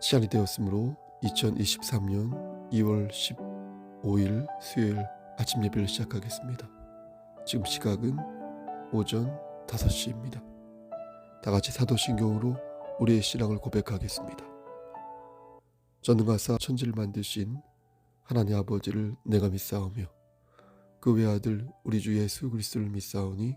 시간이 되었으므로 2023년 2월 15일 수요일 아침 예배를 시작하겠습니다. 지금 시각은 오전 5시입니다. 다 같이 사도신경으로 우리의 신앙을 고백하겠습니다. 전능하사 천지를 만드신 하나님 아버지를 내가 믿사오며 그 외아들 우리 주 예수 그리스도를 믿사오니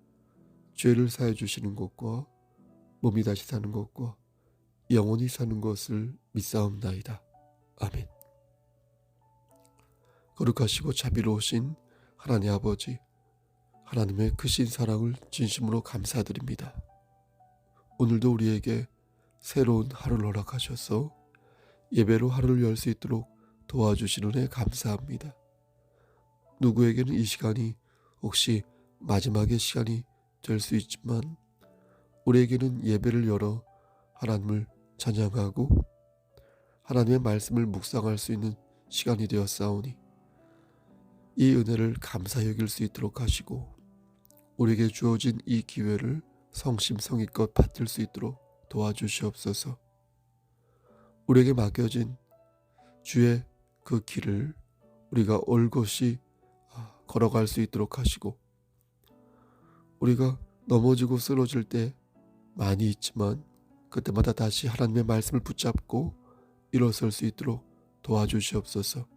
죄를 사해 주시는 것과 몸이 다시 사는 것과 영원히 사는 것을 믿사옵나이다. 아멘. 거룩하시고 자비로우신 하나님 아버지, 하나님의 크신 사랑을 진심으로 감사드립니다. 오늘도 우리에게 새로운 하루를 허락하셔서 예배로 하루를 열 수 있도록 도와주시는 애 감사합니다. 누구에게는 이 시간이 혹시 마지막의 시간이 될 수 있지만 우리에게는 예배를 열어 하나님을 찬양하고 하나님의 말씀을 묵상할 수 있는 시간이 되었사오니 이 은혜를 감사 여길 수 있도록 하시고 우리에게 주어진 이 기회를 성심성의껏 받들 수 있도록 도와주시옵소서. 우리에게 맡겨진 주의 그 길을 우리가 올곧이 아, 걸어갈 수 있도록 하시고 우리가 넘어지고 쓰러질 때 많이 있지만 그때마다 다시 하나님의 말씀을 붙잡고 일어설 수 있도록 도와주시옵소서.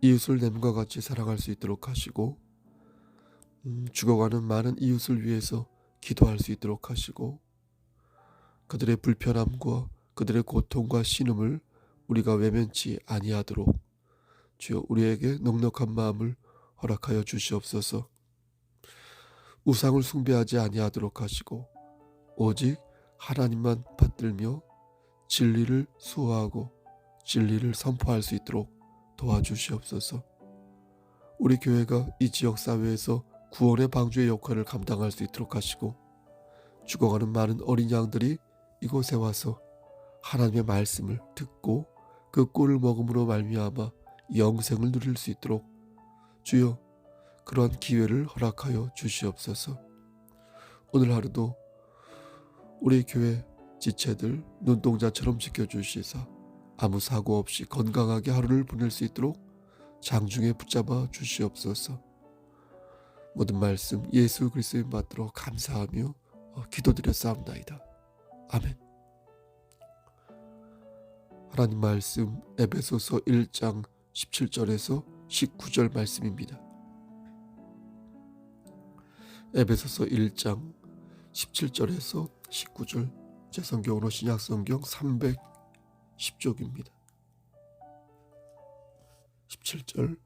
이웃을 내과 같이 사랑할 수 있도록 하시고 음, 죽어가는 많은 이웃을 위해서 기도할 수 있도록 하시고 그들의 불편함과 그들의 고통과 신음을 우리가 외면치 아니하도록 주여 우리에게 넉넉한 마음을 허락하여 주시옵소서. 우상을 숭배하지 아니하도록 하시고 오직 하나님만 받들며 진리를 수호하고 진리를 선포할 수 있도록 도와주시옵소서. 우리 교회가 이 지역 사회에서 구원의 방주의 역할을 감당할 수 있도록 하시고 죽어가는 많은 어린 양들이 이곳에 와서 하나님의 말씀을 듣고 그 꿀을 먹음으로 말미암아 영생을 누릴 수 있도록 주여 그러한 기회를 허락하여 주시옵소서. 오늘 하루도 우리 교회 지체들 눈동자처럼 지켜주시사 아무 사고 없이 건강하게 하루를 보낼 수 있도록 장중에 붙잡아 주시옵소서. 모든 말씀 예수 그리스도의 받들어 감사하며 어, 기도드렸사옵나이다. 아멘. 하나님 말씀 에베소서 1장 17절에서 19절 말씀입니다. 에베소서 1장 17절에서 19절 제 성경으로 신약 성경 310쪽입니다. 17절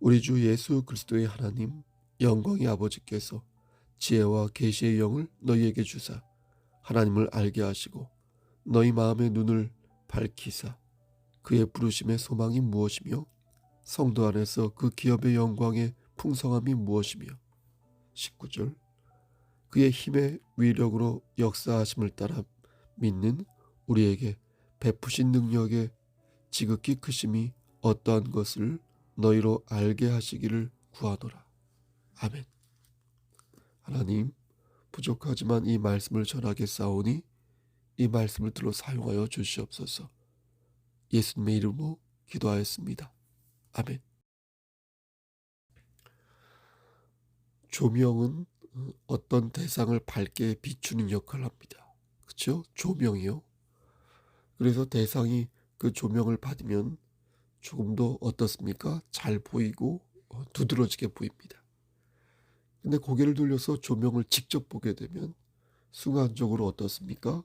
우리 주 예수 그리스도의 하나님 영광의 아버지께서 지혜와 계시의 영을 너희에게 주사 하나님을 알게 하시고 너희 마음의 눈을 밝히사 그의 부르심의 소망이 무엇이며 성도 안에서 그 기업의 영광의 풍성함이 무엇이며 19절 그의 힘의 위력으로 역사하심을 따라 믿는 우리에게 베푸신 능력의 지극히 크심이 어떠한 것을 너희로 알게 하시기를 구하노라. 아멘. 하나님, 부족하지만 이 말씀을 전하게 싸우니 이 말씀을 들어 사용하여 주시옵소서. 예수님의 이름으로 기도하였습니다. 아멘. 조명은 어떤 대상을 밝게 비추는 역할을 합니다. 그렇죠? 조명이요. 그래서 대상이 그 조명을 받으면 조금 더 어떻습니까? 잘 보이고 어, 두드러지게 보입니다. 근데 고개를 돌려서 조명을 직접 보게 되면 순간적으로 어떻습니까?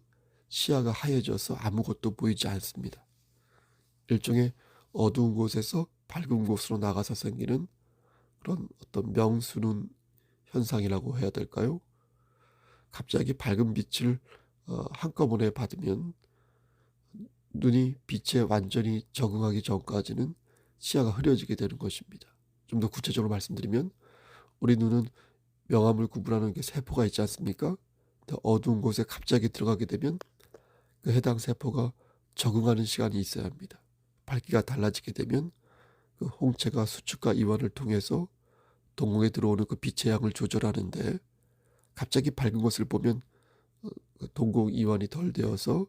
시야가 하얘져서 아무것도 보이지 않습니다. 일종의 어두운 곳에서 밝은 곳으로 나가서 생기는 그런 어떤 명수는 현상이라고 해야 될까요? 갑자기 밝은 빛을 어, 한꺼번에 받으면 눈이 빛에 완전히 적응하기 전까지는 시야가 흐려지게 되는 것입니다. 좀 더 구체적으로 말씀드리면 우리 눈은 명암을 구분하는 게 세포가 있지 않습니까? 어두운 곳에 갑자기 들어가게 되면 그 해당 세포가 적응하는 시간이 있어야 합니다. 밝기가 달라지게 되면 그 홍채가 수축과 이완을 통해서 동공에 들어오는 그 빛의 양을 조절하는데 갑자기 밝은 것을 보면 어, 그 동공 이완이 덜 되어서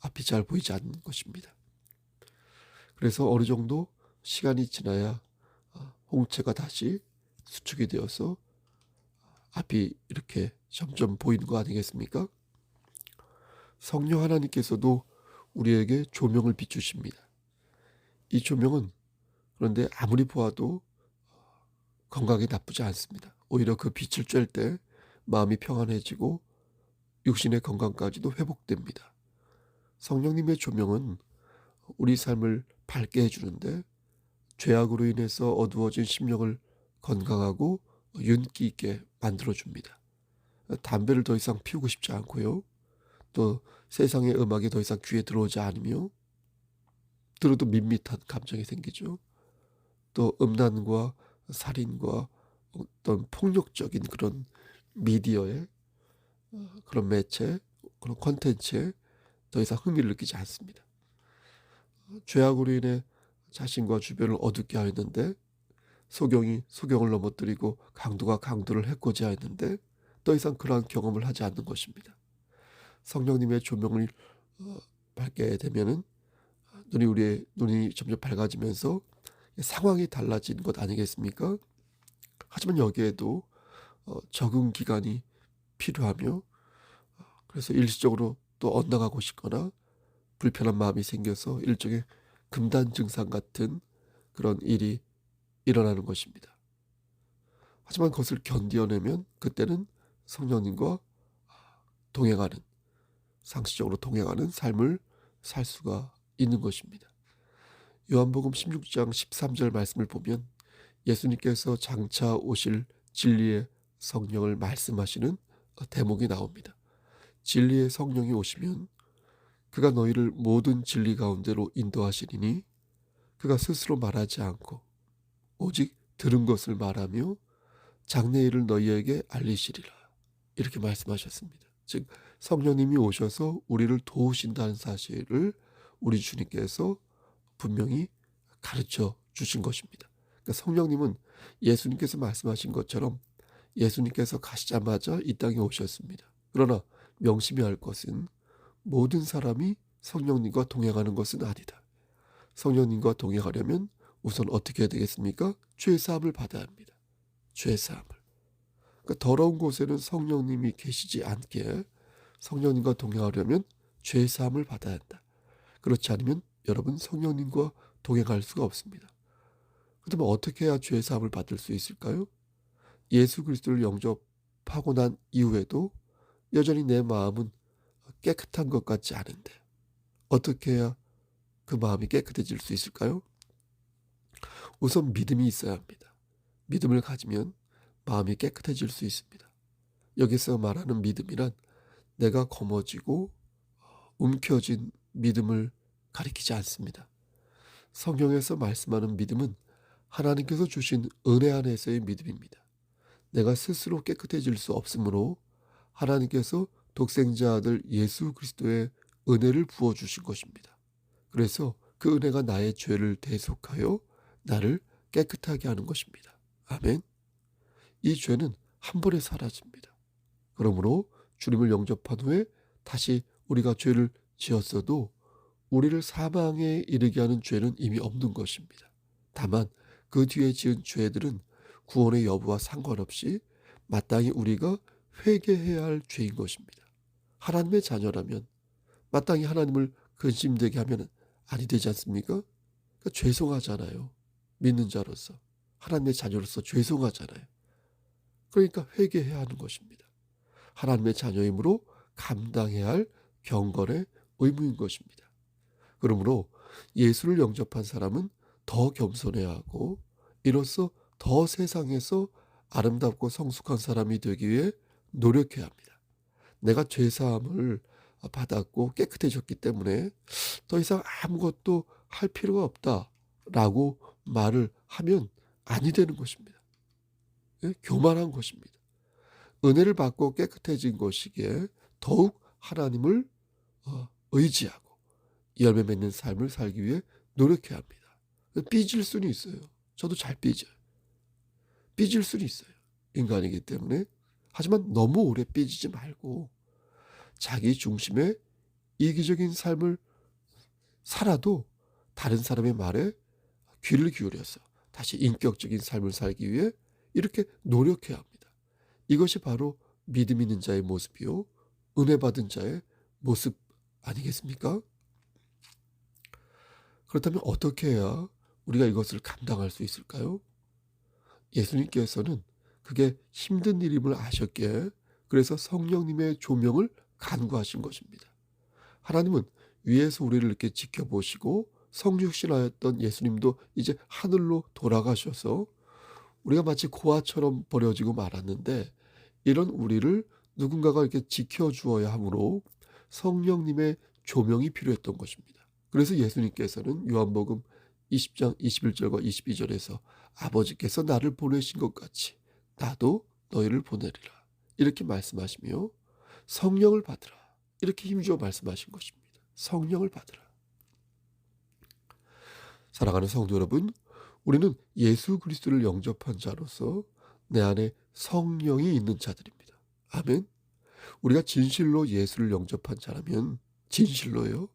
앞이 잘 보이지 않는 것입니다. 그래서 어느 정도 시간이 지나야 어, 홍채가 다시 수축이 되어서 앞이 이렇게 점점 보이는 거 아니겠습니까? 성령 하나님께서도 우리에게 조명을 비추십니다. 이 조명은 그런데 아무리 보아도 건강에 나쁘지 않습니다. 오히려 그 빛을 쬐을 때 마음이 평안해지고 육신의 건강까지도 회복됩니다. 성령님의 조명은 우리 삶을 밝게 해주는데 죄악으로 인해서 어두워진 심령을 건강하고 윤기 있게 만들어줍니다. 담배를 더 이상 피우고 싶지 않고요. 또 세상의 음악이 더 이상 귀에 들어오지 않으며 들어도 밋밋한 감정이 생기죠. 또 음란과 살인과 어떤 폭력적인 그런 미디어의 어, 그런 매체, 그런 콘텐츠에 더 이상 흥미를 느끼지 않습니다. 어, 죄악으로 인해 자신과 주변을 어둡게 하였는데 소경이 소경을 넘어뜨리고 강도가 강도를 해코지 하였는데 더 이상 그러한 경험을 하지 않는 것입니다. 성령님의 조명을 어, 받게 되면은 눈이 우리의 눈이 점점 밝아지면서 상황이 달라지는 것 아니겠습니까? 하지만 여기에도 어, 적응 기간이 필요하며 어, 그래서 일시적으로 또 엇나가고 싶거나 불편한 마음이 생겨서 일종의 금단 증상 같은 그런 일이 일어나는 것입니다. 하지만 그것을 견디어내면 그때는 성령님과 동행하는 상시적으로 동행하는 삶을 살 수가 있는 것입니다. 요한복음 16장 13절 말씀을 보면 예수님께서 장차 오실 진리의 성령을 말씀하시는 대목이 나옵니다. 진리의 성령이 오시면 그가 너희를 모든 진리 가운데로 인도하시리니 그가 스스로 말하지 않고 오직 들은 것을 말하며 장래 일을 너희에게 알리시리라. 이렇게 말씀하셨습니다. 즉 성령님이 오셔서 우리를 도우신다는 사실을 우리 주님께서 분명히 가르쳐 주신 것입니다. 그러니까 성령님은 예수님께서 말씀하신 것처럼 예수님께서 가시자마자 이 땅에 오셨습니다. 그러나 명심해야 할 것은 모든 사람이 성령님과 동행하는 것은 아니다. 성령님과 동행하려면 우선 어떻게 해야 되겠습니까? 죄 사함을 받아야 합니다. 죄 사함을. 그러니까 더러운 곳에는 성령님이 계시지 않게 성령님과 동행하려면 죄 사함을 받아야 한다. 그렇지 않으면 여러분 성령님과 동행할 수가 없습니다. 그렇다면 어떻게 해야 죄 사함을 받을 수 있을까요? 예수 그리스도를 영접하고 난 이후에도 여전히 내 마음은 깨끗한 것 같지 않은데 어떻게 해야 그 마음이 깨끗해질 수 있을까요? 우선 믿음이 있어야 합니다. 믿음을 가지면 마음이 깨끗해질 수 있습니다. 여기서 말하는 믿음이란 내가 거머쥐고 움켜진 믿음을 가리키지 않습니다. 성경에서 말씀하는 믿음은 하나님께서 주신 은혜 안에서의 믿음입니다. 내가 스스로 깨끗해질 수 없으므로 하나님께서 독생자 아들 예수 그리스도의 은혜를 부어 주신 것입니다. 그래서 그 은혜가 나의 죄를 대속하여 나를 깨끗하게 하는 것입니다. 아멘. 이 죄는 한 번에 사라집니다. 그러므로 주님을 영접한 후에 다시 우리가 죄를 지었어도 우리를 사망에 이르게 하는 죄는 이미 없는 것입니다. 다만 그 뒤에 지은 죄들은 구원의 여부와 상관없이 마땅히 우리가 회개해야 할 죄인 것입니다. 하나님의 자녀라면 마땅히 하나님을 근심되게 하면 아니 되지 않습니까? 그러니까 죄송하잖아요. 믿는 자로서 하나님의 자녀로서 죄송하잖아요. 그러니까 회개해야 하는 것입니다. 하나님의 자녀이므로 감당해야 할 경건의 의무인 것입니다. 그러므로 예수를 영접한 사람은 더 겸손해야 하고 이로써 더 세상에서 아름답고 성숙한 사람이 되기 위해 노력해야 합니다. 내가 죄 사함을 받았고 깨끗해졌기 때문에 더 이상 아무것도 할 필요가 없다라고 말을 하면 아니 되는 것입니다. 예? 교만한 것입니다. 은혜를 받고 깨끗해진 것이기에 더욱 하나님을 어, 의지하고 열매 맺는 삶을 살기 위해 노력해야 합니다. 삐질 수는 있어요. 저도 잘 삐져요. 삐질 수는 있어요. 인간이기 때문에. 하지만 너무 오래 삐지지 말고 자기 중심의 이기적인 삶을 살아도 다른 사람의 말에 귀를 기울여서 다시 인격적인 삶을 살기 위해 이렇게 노력해야 합니다. 이것이 바로 믿음 있는 자의 모습이요. 은혜 받은 자의 모습 아니겠습니까? 그렇다면 어떻게 해야 우리가 이것을 감당할 수 있을까요? 예수님께서는 그게 힘든 일임을 아셨기에 그래서 성령님의 조명을 간구하신 것입니다. 하나님은 위에서 우리를 이렇게 지켜보시고 성육신하였던 예수님도 이제 하늘로 돌아가셔서 우리가 마치 고아처럼 버려지고 말았는데 이런 우리를 누군가가 이렇게 지켜주어야 하므로 성령님의 조명이 필요했던 것입니다. 그래서 예수님께서는 요한복음 20장 21절과 22절에서 아버지께서 나를 보내신 것 같이 나도 너희를 보내리라. 이렇게 말씀하시며 성령을 받으라. 이렇게 힘주어 말씀하신 것입니다. 성령을 받으라. 사랑하는 성도 여러분, 우리는 예수 그리스도를 영접한 자로서 내 안에 성령이 있는 자들입니다. 아멘. 우리가 진실로 예수를 영접한 자라면 진실로요.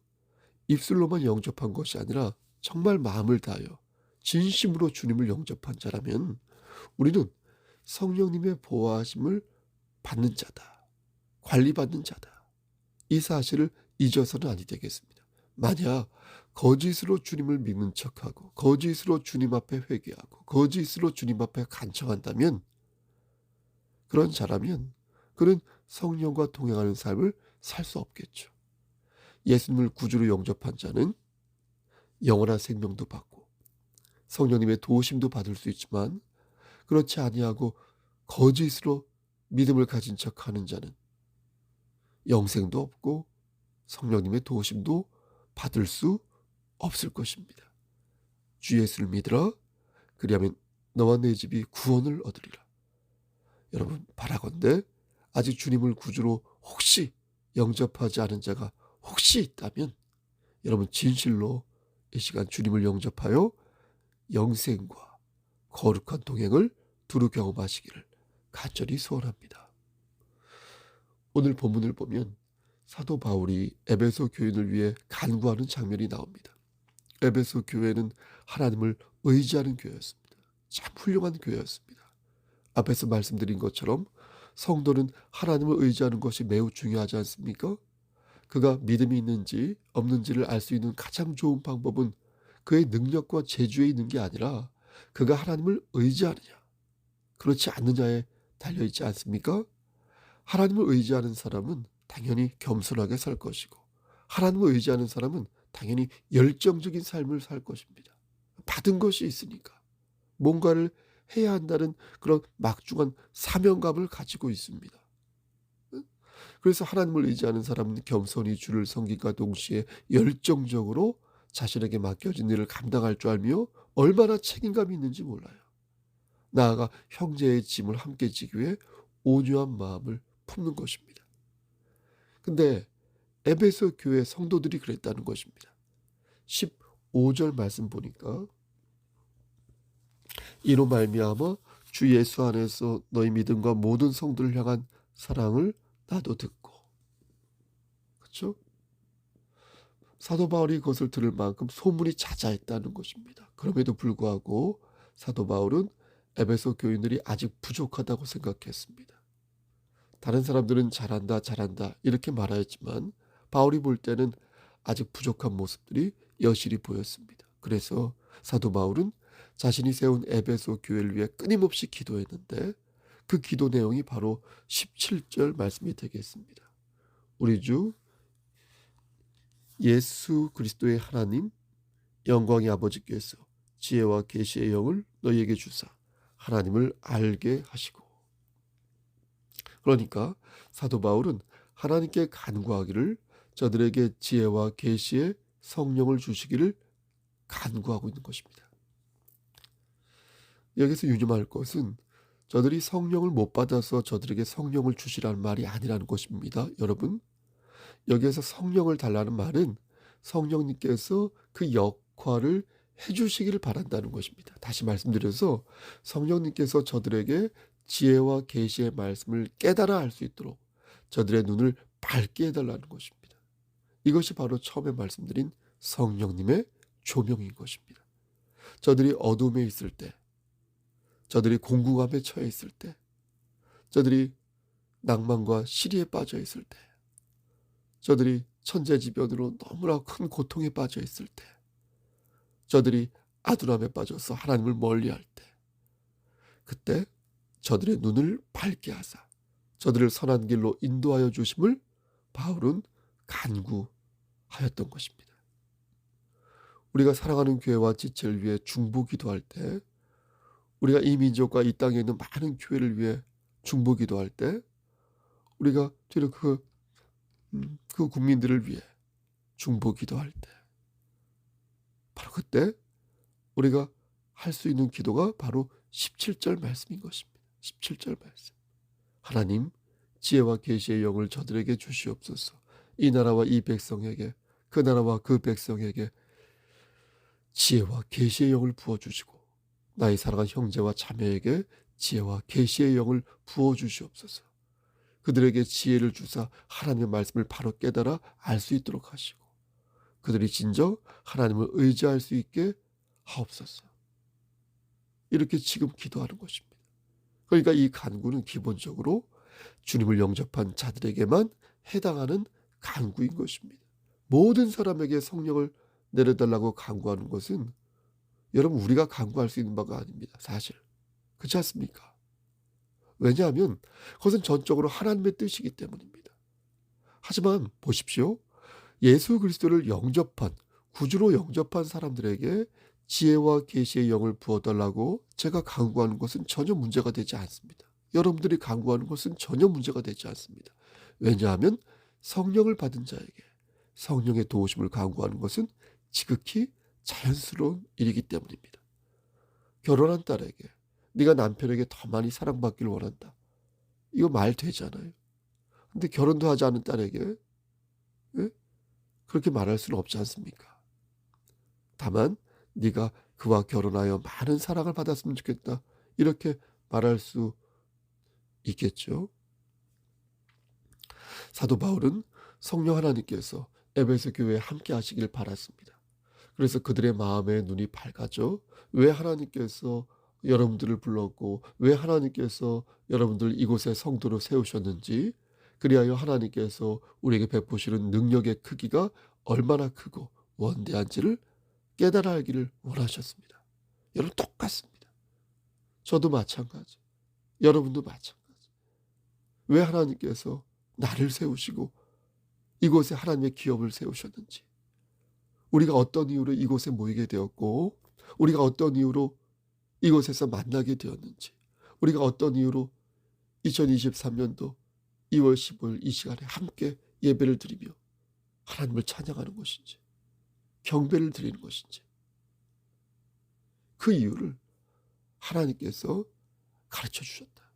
입술로만 영접한 것이 아니라 정말 마음을 다하여 진심으로 주님을 영접한 자라면 우리는 성령님의 보호하심을 받는 자다. 관리받는 자다. 이 사실을 잊어서는 아니 되겠습니다. 만약 거짓으로 주님을 믿는 척하고 거짓으로 주님 앞에 회개하고 거짓으로 주님 앞에 간청한다면 그런 자라면 그는 성령과 동행하는 삶을 살 수 없겠죠. 예수님을 구주로 영접한 자는 영원한 생명도 받고 성령님의 도우심도 받을 수 있지만 그렇지 아니하고 거짓으로 믿음을 가진 척하는 자는 영생도 없고 성령님의 도우심도 받을 수 없을 것입니다. 주 예수를 믿으라. 그리하면 너와 내 집이 구원을 얻으리라. 여러분 바라건대 아직 주님을 구주로 혹시 영접하지 않은 자가 혹시 있다면 여러분 진실로 이 시간 주님을 영접하여 영생과 거룩한 동행을 두루 경험하시기를 간절히 소원합니다. 오늘 본문을 보면 사도 바울이 에베소 교인을 위해 간구하는 장면이 나옵니다. 에베소 교회는 하나님을 의지하는 교회였습니다. 참 훌륭한 교회였습니다. 앞에서 말씀드린 것처럼 성도는 하나님을 의지하는 것이 매우 중요하지 않습니까? 그가 믿음이 있는지 없는지를 알 수 있는 가장 좋은 방법은 그의 능력과 재주에 있는 게 아니라 그가 하나님을 의지하느냐, 그렇지 않느냐에 달려 있지 않습니까? 하나님을 의지하는 사람은 당연히 겸손하게 살 것이고, 하나님을 의지하는 사람은 당연히 열정적인 삶을 살 것입니다. 받은 것이 있으니까. 뭔가를 해야 한다는 그런 막중한 사명감을 가지고 있습니다. 그래서 하나님을 의지하는 사람은 겸손히 주를 섬김과 동시에 열정적으로 자신에게 맡겨진 일을 감당할 줄 알며 얼마나 책임감이 있는지 몰라요. 나아가 형제의 짐을 함께 지기 위해 온유한 마음을 품는 것입니다. 근데 에베소 교회 성도들이 그랬다는 것입니다. 15절 말씀 보니까 이로 말미암아 주 예수 안에서 너희 믿음과 모든 성도를 향한 사랑을 나도 듣고 그렇죠? 사도 바울이 그것을 들을 만큼 소문이 자자했다는 것입니다. 그럼에도 불구하고 사도 바울은 에베소 교인들이 아직 부족하다고 생각했습니다. 다른 사람들은 잘한다, 잘한다 이렇게 말하였지만 바울이 볼 때는 아직 부족한 모습들이 여실히 보였습니다. 그래서 사도 바울은 자신이 세운 에베소 교회를 위해 끊임없이 기도했는데 그 기도 내용이 바로 17절 말씀이 되겠습니다. 우리 주 예수 그리스도의 하나님 영광의 아버지께서 지혜와 계시의 영을 너희에게 주사 하나님을 알게 하시고 그러니까 사도 바울은 하나님께 간구하기를 저들에게 지혜와 계시의 성령을 주시기를 간구하고 있는 것입니다. 여기서 유념할 것은 저들이 성령을 못 받아서 저들에게 성령을 주시라는 말이 아니라는 것입니다. 여러분, 여기에서 성령을 달라는 말은 성령님께서 그 역할을 해주시기를 바란다는 것입니다. 다시 말씀드려서 성령님께서 저들에게 지혜와 계시의 말씀을 깨달아 할 수 있도록 저들의 눈을 밝게 해달라는 것입니다. 이것이 바로 처음에 말씀드린 성령님의 조명인 것입니다. 저들이 어둠에 있을 때, 저들이 공궁함에 처해 있을 때, 저들이 낭만과 시리에 빠져 있을 때, 저들이 천재지변으로 너무나 큰 고통에 빠져 있을 때, 저들이 아둔함에 빠져서 하나님을 멀리할 때, 그때 저들의 눈을 밝게 하사 저들을 선한 길로 인도하여 주심을 바울은 간구하였던 것입니다. 우리가 사랑하는 교회와 지체를 위해 중보 기도할 때, 우리가 이 민족과 이 땅에 있는 많은 교회를 위해 중보 기도할 때, 우리가 뒤로 그, 음, 그 국민들을 위해 중보 기도할 때, 바로 그때 우리가 할 수 있는 기도가 바로 17절 말씀인 것입니다. 17절 말씀. 하나님, 지혜와 계시의 영을 저들에게 주시옵소서. 이 나라와 이 백성에게, 그 나라와 그 백성에게 지혜와 계시의 영을 부어 주시고 나의 사랑한 형제와 자매에게 지혜와 계시의 영을 부어 주시옵소서. 그들에게 지혜를 주사 하나님의 말씀을 바로 깨달아 알 수 있도록 하시고 그들이 진정 하나님을 의지할 수 있게 하옵소서. 이렇게 지금 기도하는 것입니다. 그러니까 이 간구는 기본적으로 주님을 영접한 자들에게만 해당하는 간구인 것입니다. 모든 사람에게 성령을 내려달라고 간구하는 것은 여러분 우리가 간구할 수 있는 바가 아닙니다. 사실. 그렇지 않습니까? 왜냐하면 그것은 전적으로 하나님의 뜻이기 때문입니다. 하지만 보십시오. 예수 그리스도를 영접한 구주로 영접한 사람들에게 지혜와 계시의 영을 부어달라고 제가 간구하는 것은 전혀 문제가 되지 않습니다. 여러분들이 간구하는 것은 전혀 문제가 되지 않습니다. 왜냐하면 성령을 받은 자에게 성령의 도우심을 간구하는 것은 지극히 자연스러운 일이기 때문입니다. 결혼한 딸에게 네가 남편에게 더 많이 사랑받기를 원한다. 이거 말 되잖아요. 근데 결혼도 하지 않은 딸에게 예? 그렇게 말할 수는 없지 않습니까? 다만 네가 그와 결혼하여 많은 사랑을 받았으면 좋겠다. 이렇게 말할 수 있겠죠. 사도 바울은 성령 하나님께서 에베소 교회에 함께 하시길 바랐습니다. 그래서 그들의 마음에 눈이 밝아져 왜 하나님께서 여러분들을 불렀고 왜 하나님께서 여러분들 이곳에 성도로 세우셨는지 그리하여 하나님께서 우리에게 베푸시는 능력의 크기가 얼마나 크고 원대한지를 깨달아 알기를 원하셨습니다. 여러분 똑같습니다. 저도 마찬가지. 여러분도 마찬가지. 왜 하나님께서 나를 세우시고 이곳에 하나님의 기업을 세우셨는지 우리가 어떤 이유로 이곳에 모이게 되었고 우리가 어떤 이유로 이곳에서 만나게 되었는지 우리가 어떤 이유로 2023년도 2월 15일 이 시간에 함께 예배를 드리며 하나님을 찬양하는 것인지 경배를 드리는 것인지 그 이유를 하나님께서 가르쳐 주셨다.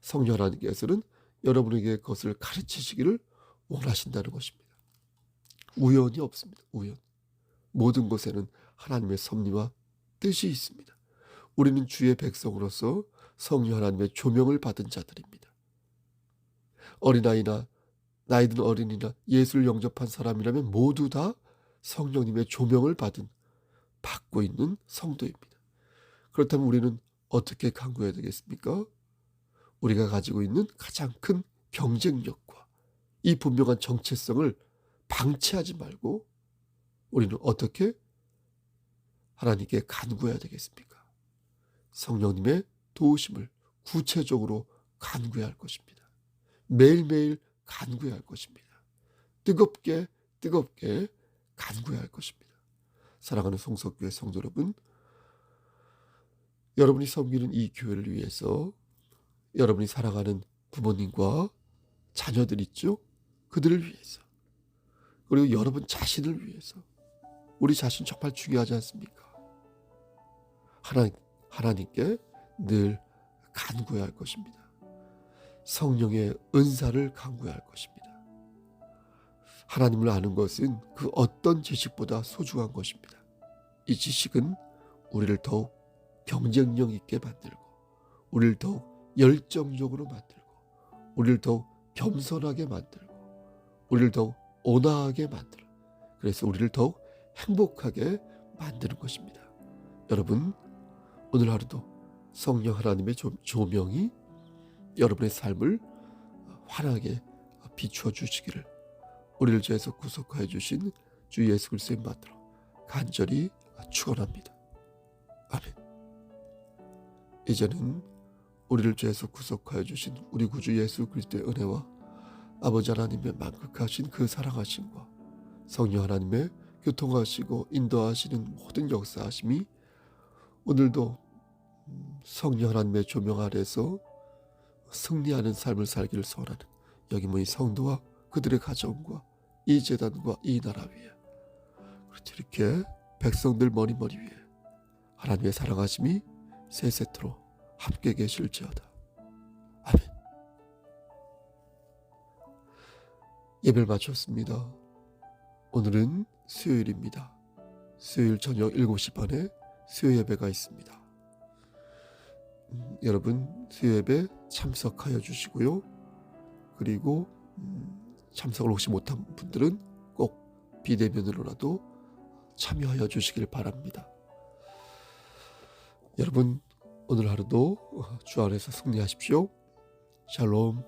성령 하나님께서는 여러분에게 그것을 가르치시기를 원하신다는 것입니다. 우연이 없습니다. 우연. 모든 것에는 하나님의 섭리와 뜻이 있습니다. 우리는 주의 백성으로서 성령 하나님의 조명을 받은 자들입니다. 어린아이나 나이든 어린이나 예수를 영접한 사람이라면 모두 다 성령님의 조명을 받은 받고 있는 성도입니다. 그렇다면 우리는 어떻게 강구해야 되겠습니까? 우리가 가지고 있는 가장 큰 경쟁력과 이 분명한 정체성을 방치하지 말고 우리는 어떻게 하나님께 간구해야 되겠습니까? 성령님의 도우심을 구체적으로 간구해야 할 것입니다. 매일매일 간구해야 할 것입니다. 뜨겁게 뜨겁게 간구해야 할 것입니다. 사랑하는 성석교회 성도 여러분, 여러분이 섬기는 이 교회를 위해서 여러분이 사랑하는 부모님과 자녀들 있죠? 그들을 위해서. 그리고 여러분 자신을 위해서. 우리 자신 정말 중요하지 않습니까? 하나님, 하나님께 늘 간구해야 할 것입니다. 성령의 은사를 간구해야 할 것입니다. 하나님을 아는 것은 그 어떤 지식보다 소중한 것입니다. 이 지식은 우리를 더욱 경쟁력 있게 만들고, 우리를 더욱 열정적으로 만들고, 우리를 더욱 겸손하게 만들고, 우리를 더욱 온화하게 만들어. 그래서 우리를 더욱 행복하게 만드는 것입니다. 여러분, 오늘 하루도 성령 하나님의 조- 조명이 여러분의 삶을 환하게 비추어 주시기를 우리를 죄에서 구속하여 주신 주 예수 그리스도의 마음으로 간절히 축원합니다. 아멘. 이제는 우리를 죄에서 구속하여 주신 우리 구주 예수 그리스도의 은혜와 아버지 하나님의 만극하신 그 사랑하심과 성령 하나님의 교통하시고 인도하시는 모든 역사하심이 오늘도 음, 성령 하나님의 조명 아래서 승리하는 삶을 살기를 소원하는 여기 모인 성도와 그들의 가정과 이 재단과 이 나라 위에 그렇지 이렇게 백성들 머리 머리 위에 하나님의 사랑하심이 세세토로 함께 계실지어다. 예배를 마쳤습니다. 오늘은 수요일입니다. 수요일 저녁 7시 반에 수요 예배가 있습니다. 음, 여러분 수요 예배 참석하여 주시고요. 그리고 음, 참석을 혹시 못한 분들은 꼭 비대면으로라도 참여하여 주시길 바랍니다. 여러분 오늘 하루도 주 안에서 승리하십시오. 샬롬.